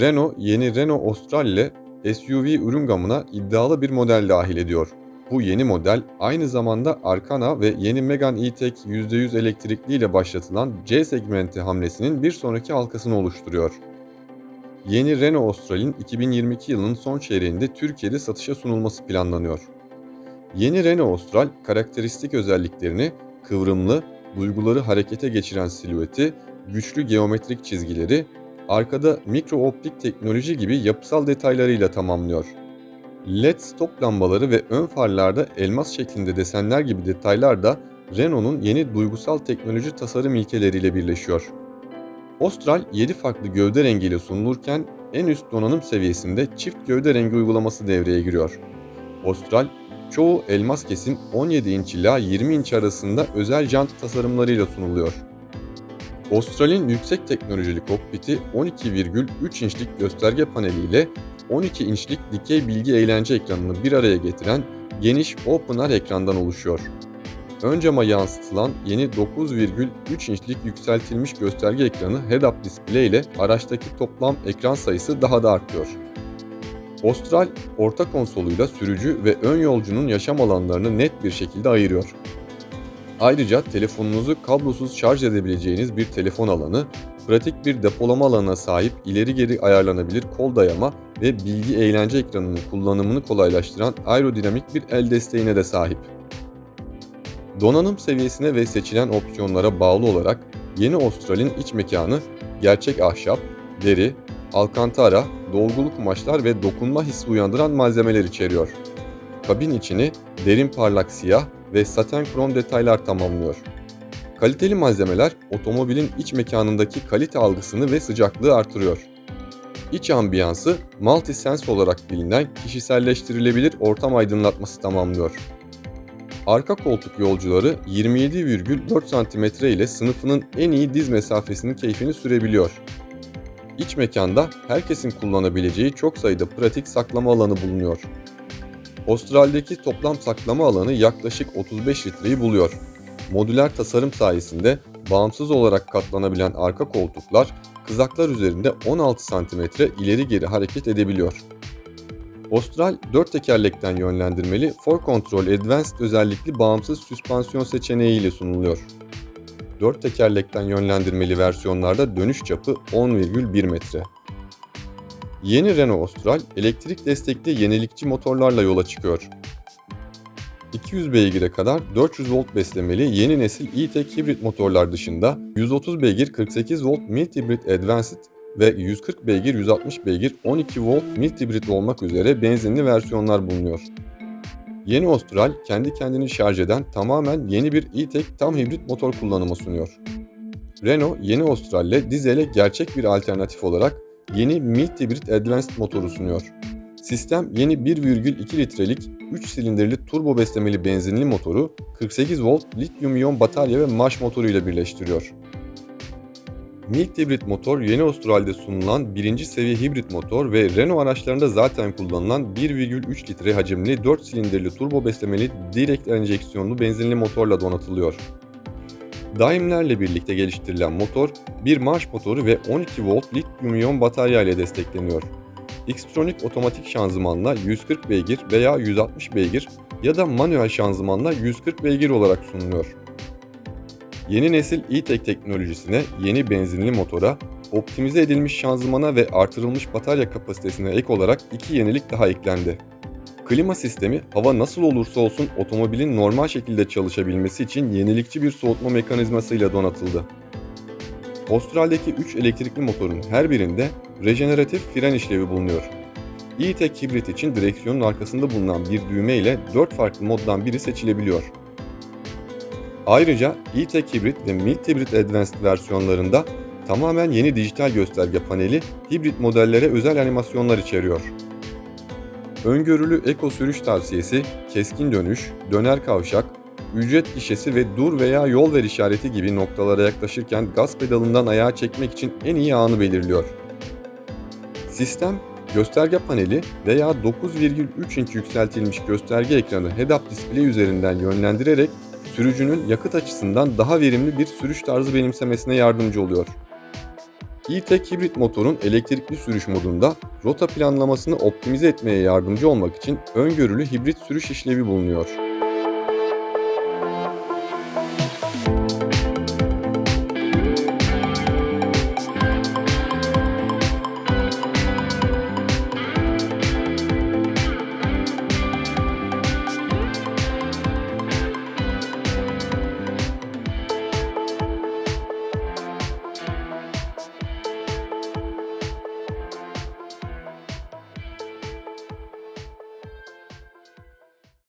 Renault yeni Renault Austral ile SUV ürün gamına iddialı bir model dahil ediyor. Bu yeni model aynı zamanda Arkana ve yeni Megane E-Tech %100 elektrikli ile başlatılan C segmenti hamlesinin bir sonraki halkasını oluşturuyor. Yeni Renault Austral'in 2022 yılının son çeyreğinde Türkiye'de satışa sunulması planlanıyor. Yeni Renault Austral karakteristik özelliklerini kıvrımlı, duyguları harekete geçiren silüeti, güçlü geometrik çizgileri, arkada mikro optik teknoloji gibi yapısal detaylarıyla tamamlıyor. LED stop lambaları ve ön farlarda elmas şeklinde desenler gibi detaylar da Renault'un yeni duygusal teknoloji tasarım ilkeleriyle birleşiyor. Austral 7 farklı gövde rengiyle sunulurken en üst donanım seviyesinde çift gövde rengi uygulaması devreye giriyor. Austral, çoğu elmas kesim 17 inç ila 20 inç arasında özel jant tasarımlarıyla sunuluyor. Austral'in yüksek teknolojili kokpiti 12,3 inçlik gösterge paneliyle 12 inçlik dikey bilgi eğlence ekranını bir araya getiren geniş OpenR ekrandan oluşuyor. Ön cama yansıtılan yeni 9,3 inçlik yükseltilmiş gösterge ekranı head-up display ile araçtaki toplam ekran sayısı daha da artıyor. Austral, orta konsoluyla sürücü ve ön yolcunun yaşam alanlarını net bir şekilde ayırıyor. Ayrıca telefonunuzu kablosuz şarj edebileceğiniz bir telefon alanı, pratik bir depolama alanına sahip ileri geri ayarlanabilir kol dayama ve bilgi eğlence ekranının kullanımını kolaylaştıran aerodinamik bir el desteğine de sahip. Donanım seviyesine ve seçilen opsiyonlara bağlı olarak yeni Austral'in iç mekanı gerçek ahşap, deri, alkantara, dolgulu kumaşlar ve dokunma hissi uyandıran malzemeler içeriyor. Kabin içini derin parlak siyah ve saten krom detaylar tamamlıyor. Kaliteli malzemeler otomobilin iç mekanındaki kalite algısını ve sıcaklığı artırıyor. İç ambiyansı multi-sense olarak bilinen kişiselleştirilebilir ortam aydınlatması tamamlıyor. Arka koltuk yolcuları 27,4 cm ile sınıfının en iyi diz mesafesinin keyfini sürebiliyor. İç mekanda herkesin kullanabileceği çok sayıda pratik saklama alanı bulunuyor. Avustralya'daki toplam saklama alanı yaklaşık 35 litreyi buluyor. Modüler tasarım sayesinde bağımsız olarak katlanabilen arka koltuklar kızaklar üzerinde 16 cm ileri geri hareket edebiliyor. Austral 4 tekerlekten yönlendirmeli 4 Control Advanced özellikli bağımsız süspansiyon seçeneği ile sunuluyor. 4 tekerlekten yönlendirmeli versiyonlarda dönüş çapı 10,1 metre. Yeni Renault Austral elektrik destekli yenilikçi motorlarla yola çıkıyor. 200 beygire kadar 400 volt beslemeli yeni nesil e-Tech hibrit motorlar dışında 130 beygir 48 volt mild hibrit Advanced ve 140 beygir 160 beygir 12 volt mild hibrit olmak üzere benzinli versiyonlar bulunuyor. Yeni Austral kendi kendini şarj eden tamamen yeni bir e-Tech tam hibrit motor kullanımı sunuyor. Renault yeni Austral ile dizele gerçek bir alternatif olarak yeni mild hibrit Advanced motoru sunuyor. Sistem yeni 1,2 litrelik 3 silindirli turbo beslemeli benzinli motoru 48 volt lityum iyon batarya ve marş motoru ile birleştiriyor. Mild hibrit motor yeni Avustralya'da sunulan birinci seviye hibrit motor ve Renault araçlarında zaten kullanılan 1,3 litre hacimli 4 silindirli turbo beslemeli direkt enjeksiyonlu benzinli motorla donatılıyor. Daimlerle birlikte geliştirilen motor, bir marş motoru ve 12 volt lityum iyon batarya ile destekleniyor. Xtronic otomatik şanzımanla 140 beygir veya 160 beygir ya da manuel şanzımanla 140 beygir olarak sunuluyor. Yeni nesil e-Tech teknolojisine yeni benzinli motora, optimize edilmiş şanzımana ve artırılmış batarya kapasitesine ek olarak iki yenilik daha eklendi. Klima sistemi hava nasıl olursa olsun otomobilin normal şekilde çalışabilmesi için yenilikçi bir soğutma mekanizmasıyla donatıldı. Avustralya'daki 3 elektrikli motorun her birinde rejeneratif fren işlevi bulunuyor. E-Tech hibrit için direksiyonun arkasında bulunan bir düğme ile 4 farklı moddan biri seçilebiliyor. Ayrıca E-Tech Hybrid ve Mild Hybrid Advanced versiyonlarında tamamen yeni dijital gösterge paneli hibrit modellere özel animasyonlar içeriyor. Öngörülü eko sürüş tavsiyesi, keskin dönüş, döner kavşak, ücret gişesi ve dur veya yol ver işareti gibi noktalara yaklaşırken gaz pedalından ayağa çekmek için en iyi anı belirliyor. Sistem, gösterge paneli veya 9,3 inç yükseltilmiş gösterge ekranı head-up display üzerinden yönlendirerek sürücünün yakıt açısından daha verimli bir sürüş tarzı benimsemesine yardımcı oluyor. E-Tech hibrit motorun elektrikli sürüş modunda rota planlamasını optimize etmeye yardımcı olmak için öngörülü hibrit sürüş işlevi bulunuyor.